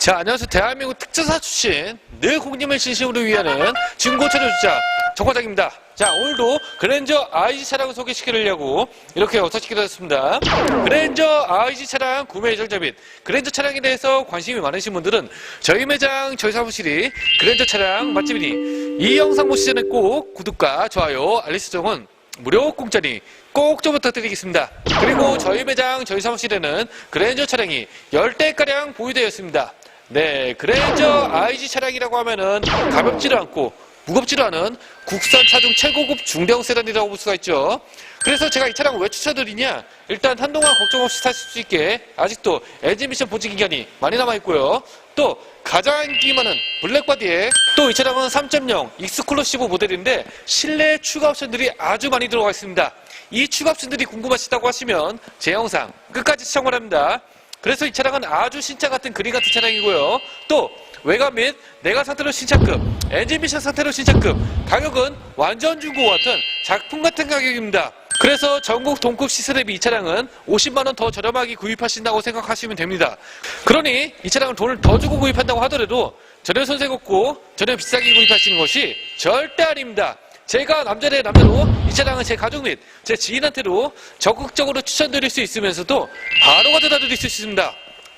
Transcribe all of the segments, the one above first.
자, 안녕하세요. 대한민국 특전사 출신 늘 국님을 진심으로 위하는 중고차주 주자 정과장입니다. 자, 오늘도 그랜저 IG 차량을 소개시키려고 이렇게 어서시키게 되었습니다. 그랜저 IG 차량 구매 예정자 및 그랜저 차량에 대해서 관심이 많으신 분들은 저희 매장, 저희 사무실이 그랜저 차량 맛집이니 이 영상 보시기 전에 꼭 구독과 좋아요, 알림 설정은 무료 공짜니 꼭 좀 부탁드리겠습니다. 그리고 저희 매장, 저희 사무실에는 그랜저 차량이 10대가량 보유되어 있습니다. 네, 그랜저 IG 차량이라고 하면은 가볍지도 않고 무겁지도 않은 국산 차중 최고급 중대형 세단이라고 볼 수가 있죠. 그래서 제가 이 차량을 왜 추천드리냐? 일단 한동안 걱정 없이 타실 수 있게 아직도 엔진 미션 보증 기간이 많이 남아 있고요. 또 가장 인기 많은 블랙바디에 또 이 차량은 3.0 익스클루시브 모델인데 실내 추가 옵션들이 아주 많이 들어가 있습니다. 이 추가 옵션들이 궁금하시다고 하시면 제 영상 끝까지 시청 바랍니다. 그래서 이 차량은 아주 신차 같은 그림 같은 차량이고요. 또 외관 및 내관 상태로 신차급, 엔진 미션 상태로 신차급, 가격은 완전 중고 같은 작품 같은 가격입니다. 그래서 전국 동급 시세 대비 이 차량은 50만 원 더 저렴하게 구입하신다고 생각하시면 됩니다. 그러니 이 차량을 돈을 더 주고 구입한다고 하더라도 전혀 손색 없고 전혀 비싸게 구입하시는 것이 절대 아닙니다. 제가 남자의 남자로 이 차량은 제 가족 및 제 지인한테도 적극적으로 추천드릴 수 있으면서도 바로 가져다 드릴 수 있습니다.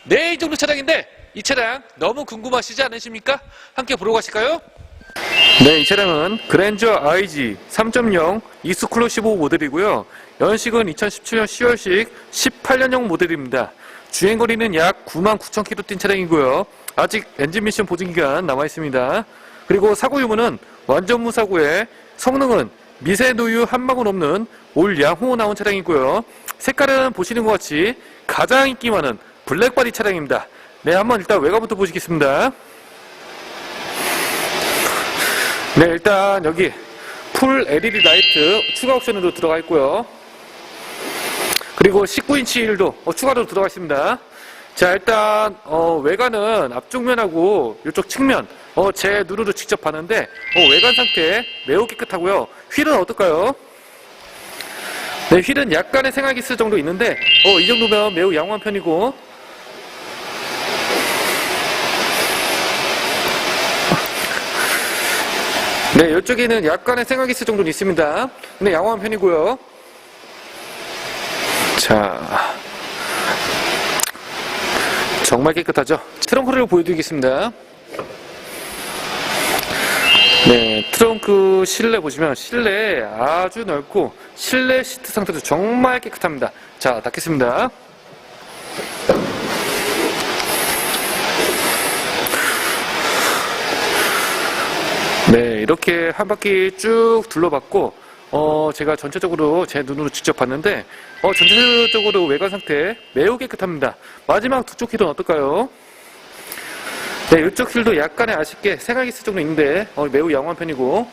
네, 이 정도 차량인데 이 차량 너무 궁금하시지 않으십니까? 함께 보러 가실까요? 네, 이 차량은 그랜저 IG 3.0 익스클루시브 모델이고요. 연식은 2017년 10월식 18년형 모델입니다. 주행거리는 약 9만 9천 킬로 뛴 차량이고요. 아직 엔진 미션 보증 기간 남아 있습니다. 그리고 사고 유무는 완전 무사고에 성능은 미세 노유 한 방울 없는 올 양호 나온 차량이고요. 색깔은 보시는 것 같이 가장 인기 많은 블랙바디 차량입니다. 네, 한번 일단 외관부터 보시겠습니다. 네, 일단 여기 풀 LED 라이트 추가 옵션으로 들어가 있고요. 그리고 19인치 힐도 어, 추가로 들어가 있습니다. 자, 일단 어, 외관은 앞쪽면하고 이쪽 측면 어, 제 눈으로 직접 봤는데 어, 외관 상태 매우 깨끗하고요. 휠은 어떨까요? 네, 휠은 약간의 있을 정도 있는데 어, 이 정도면 매우 양호한 편이고 네, 이쪽에는 약간의 있을 정도는 있습니다. 근데 양호한 편이고요. 자, 정말 깨끗하죠? 트렁크를 보여드리겠습니다. 네, 트렁크 실내 보시면 실내 아주 넓고 실내 시트 상태도 정말 깨끗합니다. 자, 닫겠습니다. 네, 이렇게 한 바퀴 쭉 둘러봤고, 어, 제가 전체적으로 제 눈으로 직접 봤는데, 어, 전체적으로 외관 상태 매우 깨끗합니다. 마지막 두쪽 휠은 어떨까요? 네, 이쪽 휠도 약간의 아쉽게 생각이 있을 정도 있는데, 어, 매우 양호한 편이고,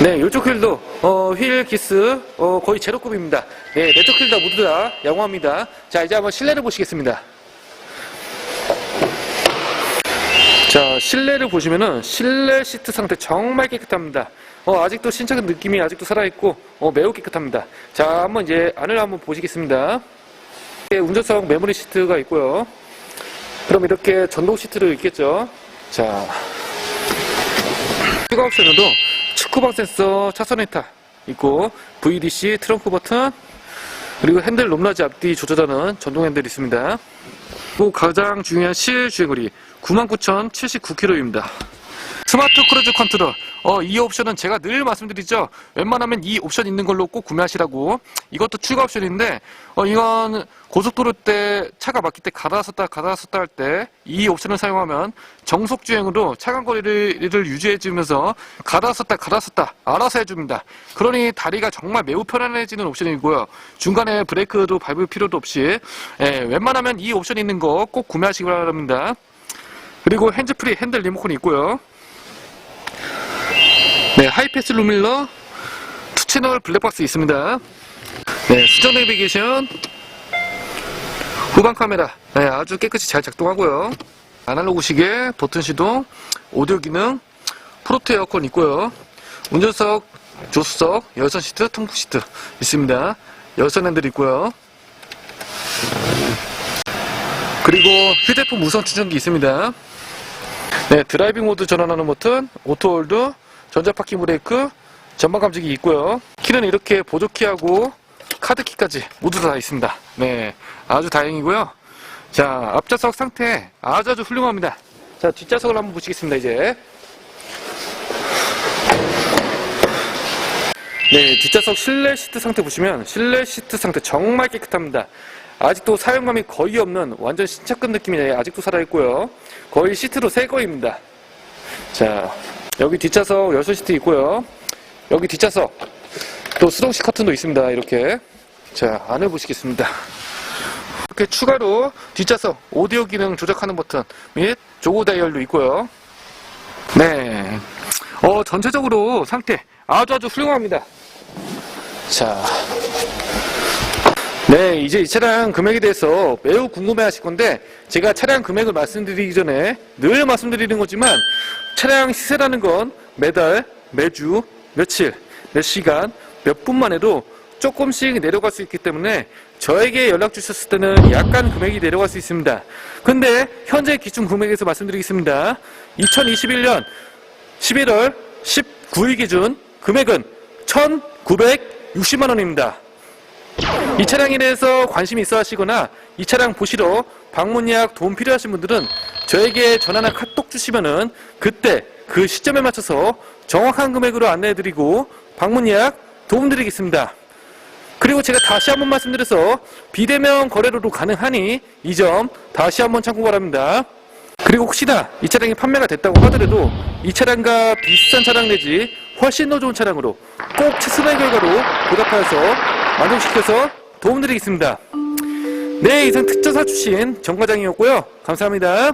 네, 이쪽 휠도, 어, 휠 기스, 어, 거의 제로급입니다. 네, 네쪽 휠다 모두 다 양호합니다. 자, 이제 한번 실내를 보시겠습니다. 자, 실내를 보시면은 실내 시트 상태 정말 깨끗합니다. 어, 아직도 신차근 느낌이 아직도 살아있고, 어, 매우 깨끗합니다. 자, 한번 이제 안을 한번 보시겠습니다. 이렇게 운전석 메모리 시트가 있고요. 그럼 이렇게 전동 시트도 있겠죠. 자, 추가 옵션으로 축구방 센서 차선 회타 있고, VDC 트렁크 버튼, 그리고 핸들 높낮이 앞뒤 조절하는 전동 핸들이 있습니다. 또 가장 중요한 실 주행거리 99,079km입니다. 스마트 크루즈 컨트롤. 어, 이 옵션은 제가 늘 말씀드리죠. 웬만하면 이 옵션 있는 걸로 꼭 구매하시라고. 이것도 추가 옵션인데, 어, 이건 고속도로 때 차가 막힐 때 가다 섰다 가다 섰다 할 때 이 옵션을 사용하면 정속 주행으로 차간 거리를 유지해주면서 가다 섰다 가다 섰다 알아서 해줍니다. 그러니 다리가 정말 매우 편안해지는 옵션이고요. 중간에 브레이크도 밟을 필요도 없이 예, 웬만하면 이 옵션 있는 거 꼭 구매하시기 바랍니다. 그리고 핸즈프리 핸들 리모컨이 있고요. 네, 하이패스 루밀러 투 채널 블랙박스 있습니다. 네, 수정 내비게이션 후방 카메라 네, 아주 깨끗이 잘 작동하고요. 아날로그 시계, 버튼 시동, 오디오 기능, 프로트 에어컨 있고요. 운전석, 조수석, 열선 시트, 통풍 시트 있습니다. 열선 핸들 있고요. 그리고 휴대폰 무선 충전기 있습니다. 네, 드라이빙 모드 전환하는 버튼, 오토홀드, 전자파킹 브레이크, 전방 감지기 있고요. 키는 이렇게 보조키하고 카드키까지 모두 다 있습니다. 네, 아주 다행이고요. 자, 앞좌석 상태 아주 아주 훌륭합니다. 자, 뒷좌석을 한번 보시겠습니다, 이제. 네, 뒷좌석 실내 시트 상태 보시면 실내 시트 상태 정말 깨끗합니다. 아직도 사용감이 거의 없는 완전 신차급 느낌이 아직도 살아있고요. 거의 시트도 새 거입니다. 자, 여기 뒷좌석 열선 시트 있고요. 여기 뒷좌석 또 수동식 커튼도 있습니다. 이렇게. 자, 안을 보시겠습니다. 이렇게 추가로 뒷좌석 오디오 기능 조작하는 버튼 및 조고 다이얼도 있고요. 네. 어, 전체적으로 상태 아주 아주 훌륭합니다. 자. 네, 이제 이 차량 금액에 대해서 매우 궁금해 하실 건데, 제가 차량 금액을 말씀드리기 전에 늘 말씀드리는 거지만, 차량 시세라는 건 매달, 매주, 며칠, 몇 시간, 몇 분만 해도 조금씩 내려갈 수 있기 때문에 저에게 연락 주셨을 때는 약간 금액이 내려갈 수 있습니다. 근데 현재 기준 금액에서 말씀드리겠습니다. 2021년 11월 19일 기준 금액은 1,960만 원입니다. 이 차량에 대해서 관심이 있어 하시거나 이 차량 보시러 방문 예약 도움 필요하신 분들은 저에게 전화나 카톡 주시면은 그때 그 시점에 맞춰서 정확한 금액으로 안내해 드리고 방문 예약 도움 드리겠습니다. 그리고 제가 다시 한번 말씀드려서 비대면 거래로도 가능하니 이 점 다시 한번 참고 바랍니다. 그리고 혹시나 이 차량이 판매가 됐다고 하더라도 이 차량과 비슷한 차량 내지 훨씬 더 좋은 차량으로 꼭 최선의 결과로 보답하여서 만족시켜서 도움드리겠습니다. 네, 이상 특전사 출신 정 과장이었고요. 감사합니다.